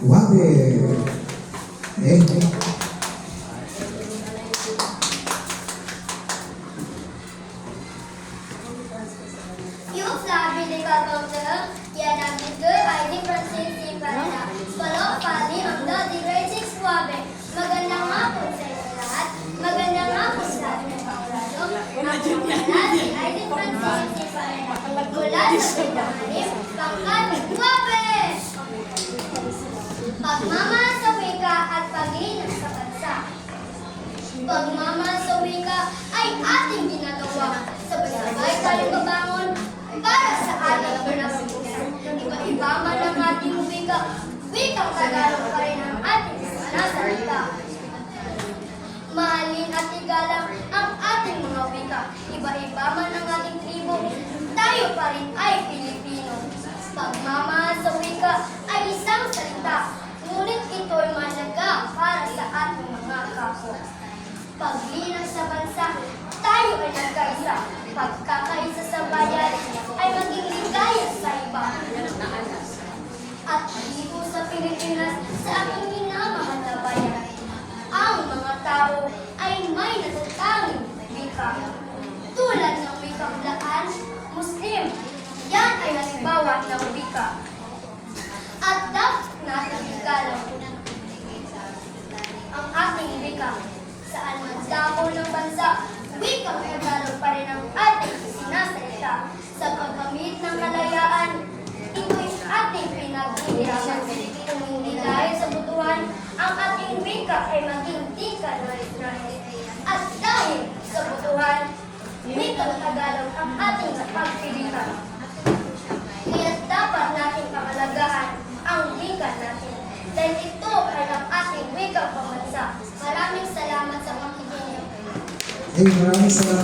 Wabe. Eh, Yung sabi ni Kakauta, yan ang Francis si Panda. Palo, pali, ang do, di Suave. Magandang hapon sa inyo lahat. Magandang hapon sa pangkat Suave! Pagmamahal sa wika at pag-iingat sa bansa. Pagmamahal sa wika ay ating ginagawa. Sabay-sabay tayong babangon para sa ating pinapagusan. Iba-iba man ang ating wika, wikang Tagalog pa rin ang ating sinasalita. Mahalin at igalang ang ating mga wika. Iba-iba man ang ating tribo, tayo pa rin ay Pilipino. Pagmamahal sa wika ay isang salita, ngunit ito'y mahalaga para sa ating mga kapwa. Paglinang sa bansa, tayo ay nagkaisa. Pagkakaisa sa bayan, ay maging ligaya sa iba. At dito sa Pilipinas, sa aking minamahal na bayan, ang mga ay may natatanging wika. Tulad ng wikang Laan, Muslim, yan ay halimbawa ng wika. At dapat natin igalang ang ating wika. Saan man dako ng bansa, wikang Tagalog pa rin ang ating sinasalita. Sa pagkamit ng kalayaan, ito'y ating pinaghihirapan. Kung hindi dahil sa butuhan, ang ating wika ay maging di ka nais At dahil sa butuhan, wikang Tagalog ang ating pagpilitan. Kaya dapat nating pangalagaan ang wika natin. Dahil ito ay ang ating wikang pambansa. Hey, maraming salamat.